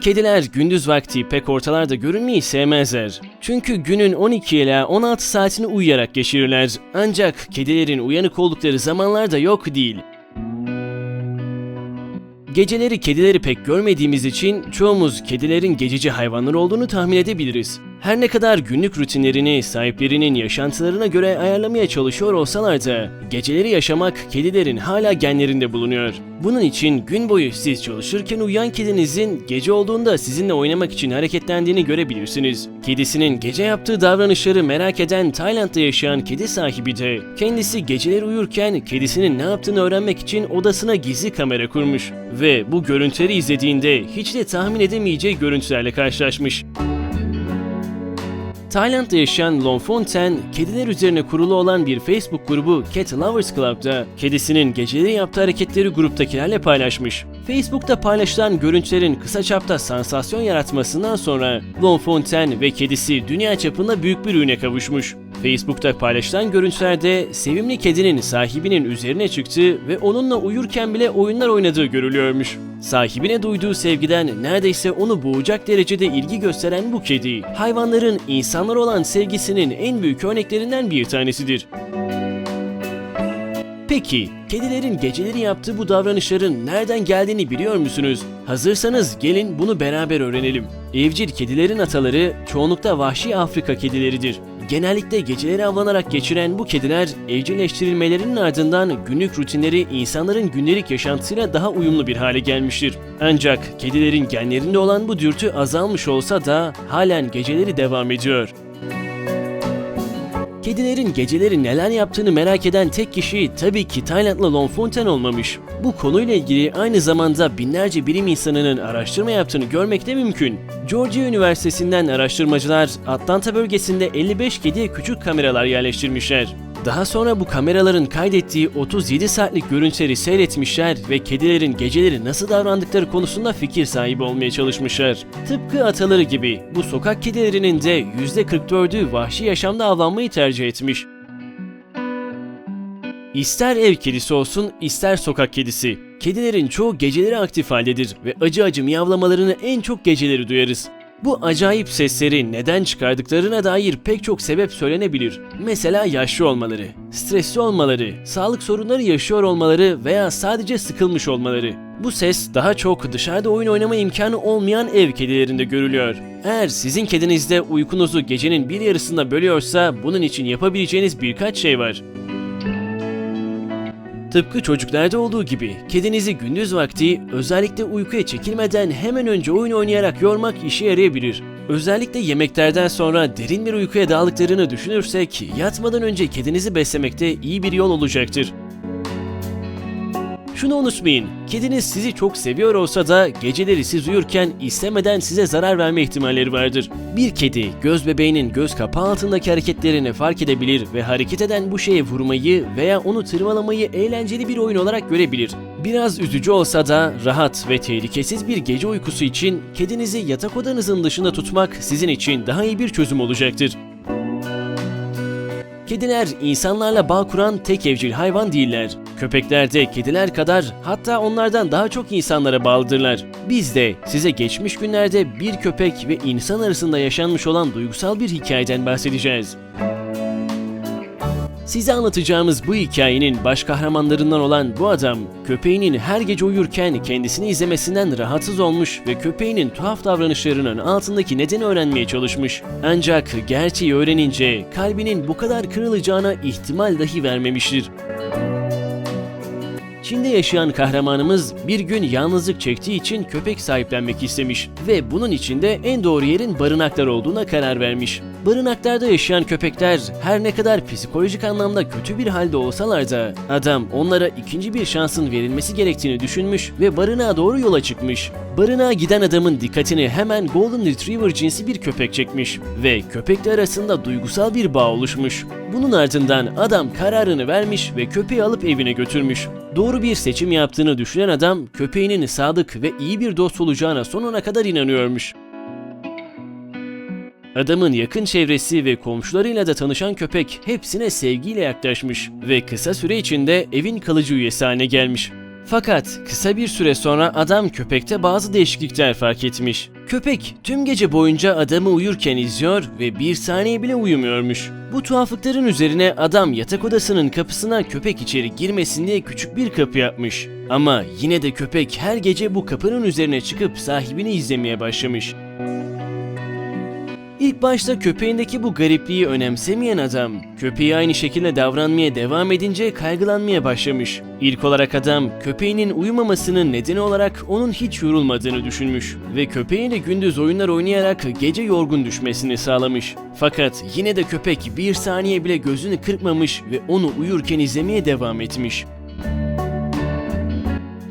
Kediler gündüz vakti pek ortalarda görünmeyi sevmezler. Çünkü günün 12 ila 16 saatini uyuyarak geçirirler. Ancak kedilerin uyanık oldukları zamanlar da yok değil. Geceleri kedileri pek görmediğimiz için çoğumuz kedilerin gececi hayvanlar olduğunu tahmin edebiliriz. Her ne kadar günlük rutinlerini sahiplerinin yaşantılarına göre ayarlamaya çalışıyor olsalar da geceleri yaşamak kedilerin hala genlerinde bulunuyor. Bunun için gün boyu siz çalışırken uyuyan kedinizin gece olduğunda sizinle oynamak için hareketlendiğini görebilirsiniz. Kedisinin gece yaptığı davranışları merak eden Tayland'da yaşayan kedi sahibi de kendisi geceleri uyurken kedisinin ne yaptığını öğrenmek için odasına gizli kamera kurmuş ve bu görüntüleri izlediğinde hiç de tahmin edemeyeceği görüntülerle karşılaşmış. Tayland'da yaşayan Lon Fontaine, kediler üzerine kurulu olan bir Facebook grubu Cat Lovers Club'da kedisinin geceleri yaptığı hareketleri gruptakilerle paylaşmış. Facebook'ta paylaşılan görüntülerin kısa çapta sansasyon yaratmasından sonra Lon Fontaine ve kedisi dünya çapında büyük bir ürüne kavuşmuş. Facebook'ta paylaşılan görüntülerde sevimli kedinin sahibinin üzerine çıktığı ve onunla uyurken bile oyunlar oynadığı görülüyormuş. Sahibine duyduğu sevgiden neredeyse onu boğacak derecede ilgi gösteren bu kedi, hayvanların insanlar olan sevgisinin en büyük örneklerinden bir tanesidir. Peki, kedilerin geceleri yaptığı bu davranışların nereden geldiğini biliyor musunuz? Hazırsanız gelin bunu beraber öğrenelim. Evcil kedilerin ataları çoğunlukla vahşi Afrika kedileridir. Genellikle geceleri avlanarak geçiren bu kediler evcilleştirilmelerinin ardından günlük rutinleri insanların günlük yaşantısıyla daha uyumlu bir hale gelmiştir. Ancak kedilerin genlerinde olan bu dürtü azalmış olsa da halen geceleri devam ediyor. Kedilerin geceleri neler yaptığını merak eden tek kişi tabii ki Taylandlı Lon Fontaine olmamış. Bu konuyla ilgili aynı zamanda binlerce bilim insanının araştırma yaptığını görmek de mümkün. Georgia Üniversitesi'nden araştırmacılar Atlanta bölgesinde 55 kediye küçük kameralar yerleştirmişler. Daha sonra bu kameraların kaydettiği 37 saatlik görüntüleri seyretmişler ve kedilerin geceleri nasıl davrandıkları konusunda fikir sahibi olmaya çalışmışlar. Tıpkı ataları gibi bu sokak kedilerinin de %44'ü vahşi yaşamda avlanmayı tercih etmiş. İster ev kedisi olsun, ister sokak kedisi. Kedilerin çoğu geceleri aktif haldedir ve acı acı miyavlamalarını en çok geceleri duyarız. Bu acayip sesleri neden çıkardıklarına dair pek çok sebep söylenebilir. Mesela yaşlı olmaları, stresli olmaları, sağlık sorunları yaşıyor olmaları veya sadece sıkılmış olmaları. Bu ses daha çok dışarıda oyun oynama imkanı olmayan ev kedilerinde görülüyor. Eğer sizin kedinizde uykunuzu gecenin bir yarısında bölüyorsa bunun için yapabileceğiniz birkaç şey var. Tıpkı çocuklarda olduğu gibi kedinizi gündüz vakti özellikle uykuya çekilmeden hemen önce oyun oynayarak yormak işe yarayabilir. Özellikle yemeklerden sonra derin bir uykuya daldıklarını düşünürsek yatmadan önce kedinizi beslemekte iyi bir yol olacaktır. Şunu unutmayın, kediniz sizi çok seviyor olsa da geceleri siz uyurken istemeden size zarar verme ihtimalleri vardır. Bir kedi göz bebeğinin göz kapağı altındaki hareketlerini fark edebilir ve hareket eden bu şeye vurmayı veya onu tırmalamayı eğlenceli bir oyun olarak görebilir. Biraz üzücü olsa da rahat ve tehlikesiz bir gece uykusu için kedinizi yatak odanızın dışında tutmak sizin için daha iyi bir çözüm olacaktır. Kediler insanlarla bağ kuran tek evcil hayvan değiller. Köpekler de kediler kadar hatta onlardan daha çok insanlara bağlıdırlar. Biz de size geçmiş günlerde bir köpek ve insan arasında yaşanmış olan duygusal bir hikayeden bahsedeceğiz. Size anlatacağımız bu hikayenin baş kahramanlarından olan bu adam, köpeğinin her gece uyurken kendisini izlemesinden rahatsız olmuş ve köpeğinin tuhaf davranışlarının altındaki nedeni öğrenmeye çalışmış. Ancak gerçeği öğrenince kalbinin bu kadar kırılacağına ihtimal dahi vermemiştir. Çin'de yaşayan kahramanımız bir gün yalnızlık çektiği için köpek sahiplenmek istemiş ve bunun için de en doğru yerin barınaklar olduğuna karar vermiş. Barınaklarda yaşayan köpekler her ne kadar psikolojik anlamda kötü bir halde olsalar da adam onlara ikinci bir şansın verilmesi gerektiğini düşünmüş ve barınağa doğru yola çıkmış. Barınağa giden adamın dikkatini hemen Golden Retriever cinsi bir köpek çekmiş ve köpekle arasında duygusal bir bağ oluşmuş. Bunun ardından adam kararını vermiş ve köpeği alıp evine götürmüş. Doğru bir seçim yaptığını düşünen adam köpeğinin sadık ve iyi bir dost olacağına sonuna kadar inanıyormuş. Adamın yakın çevresi ve komşularıyla da tanışan köpek hepsine sevgiyle yaklaşmış ve kısa süre içinde evin kalıcı üyesi haline gelmiş. Fakat kısa bir süre sonra adam köpekte bazı değişiklikler fark etmiş. Köpek tüm gece boyunca adamı uyurken izliyor ve bir saniye bile uyumuyormuş. Bu tuhaflıkların üzerine adam yatak odasının kapısına köpek içeri girmesin diye küçük bir kapı yapmış. Ama yine de köpek her gece bu kapının üzerine çıkıp sahibini izlemeye başlamış. İlk başta köpeğindeki bu garipliği önemsemeyen adam, köpeği aynı şekilde davranmaya devam edince kaygılanmaya başlamış. İlk olarak adam, köpeğinin uyumamasının nedeni olarak onun hiç yorulmadığını düşünmüş ve köpeğiyle gündüz oyunlar oynayarak gece yorgun düşmesini sağlamış. Fakat yine de köpek bir saniye bile gözünü kırpmamış ve onu uyurken izlemeye devam etmiş.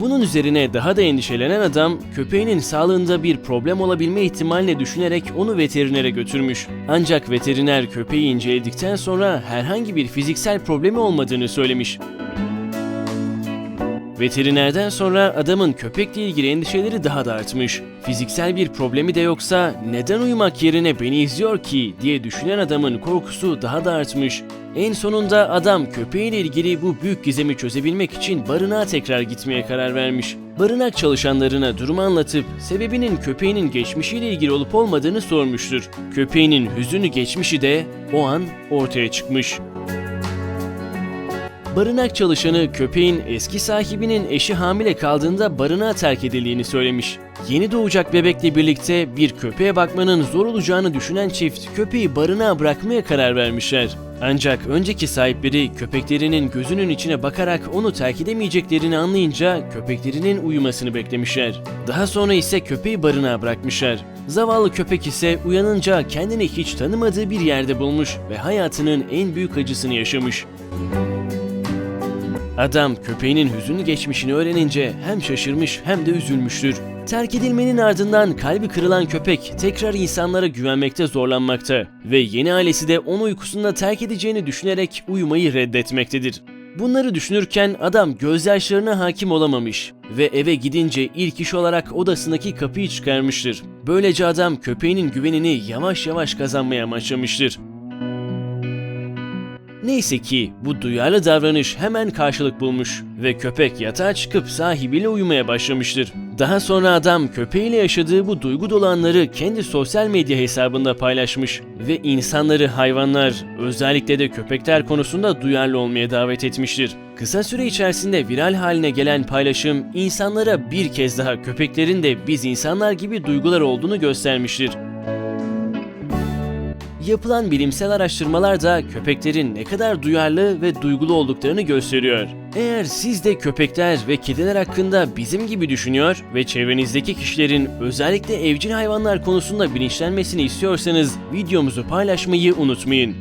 Bunun üzerine daha da endişelenen adam köpeğinin sağlığında bir problem olabilme ihtimalini düşünerek onu veterinere götürmüş. Ancak veteriner köpeği inceledikten sonra herhangi bir fiziksel problemi olmadığını söylemiş. Veterinerden sonra adamın köpekle ilgili endişeleri daha da artmış. Fiziksel bir problemi de yoksa neden uyumak yerine beni izliyor ki diye düşünen adamın korkusu daha da artmış. En sonunda adam köpeğiyle ilgili bu büyük gizemi çözebilmek için barınağa tekrar gitmeye karar vermiş. Barınak çalışanlarına durumu anlatıp sebebinin köpeğinin geçmişiyle ilgili olup olmadığını sormuştur. Köpeğinin hüzünlü geçmişi de o an ortaya çıkmış. Barınak çalışanı köpeğin eski sahibinin eşi hamile kaldığında barınağa terk edildiğini söylemiş. Yeni doğacak bebekle birlikte bir köpeğe bakmanın zor olacağını düşünen çift köpeği barınağa bırakmaya karar vermişler. Ancak önceki sahipleri köpeklerinin gözünün içine bakarak onu terk edemeyeceklerini anlayınca köpeklerinin uyumasını beklemişler. Daha sonra ise köpeği barınağa bırakmışlar. Zavallı köpek ise uyanınca kendini hiç tanımadığı bir yerde bulmuş ve hayatının en büyük acısını yaşamış. Adam köpeğinin hüzünlü geçmişini öğrenince hem şaşırmış hem de üzülmüştür. Terk edilmenin ardından kalbi kırılan köpek tekrar insanlara güvenmekte zorlanmakta ve yeni ailesi de onu uykusunda terk edeceğini düşünerek uyumayı reddetmektedir. Bunları düşünürken adam gözyaşlarına hakim olamamış ve eve gidince ilk iş olarak odasındaki kapıyı çıkarmıştır. Böylece adam köpeğinin güvenini yavaş yavaş kazanmaya başlamıştır. Neyse ki bu duyarlı davranış hemen karşılık bulmuş ve köpek yatağa çıkıp sahibiyle uyumaya başlamıştır. Daha sonra adam köpeğiyle yaşadığı bu duygu dolu anları kendi sosyal medya hesabında paylaşmış ve insanları hayvanlar, özellikle de köpekler konusunda duyarlı olmaya davet etmiştir. Kısa süre içerisinde viral haline gelen paylaşım insanlara bir kez daha köpeklerin de biz insanlar gibi duygular olduğunu göstermiştir. Yapılan bilimsel araştırmalar da köpeklerin ne kadar duyarlı ve duygulu olduklarını gösteriyor. Eğer siz de köpekler ve kediler hakkında bizim gibi düşünüyor ve çevrenizdeki kişilerin özellikle evcil hayvanlar konusunda bilinçlenmesini istiyorsanız videomuzu paylaşmayı unutmayın.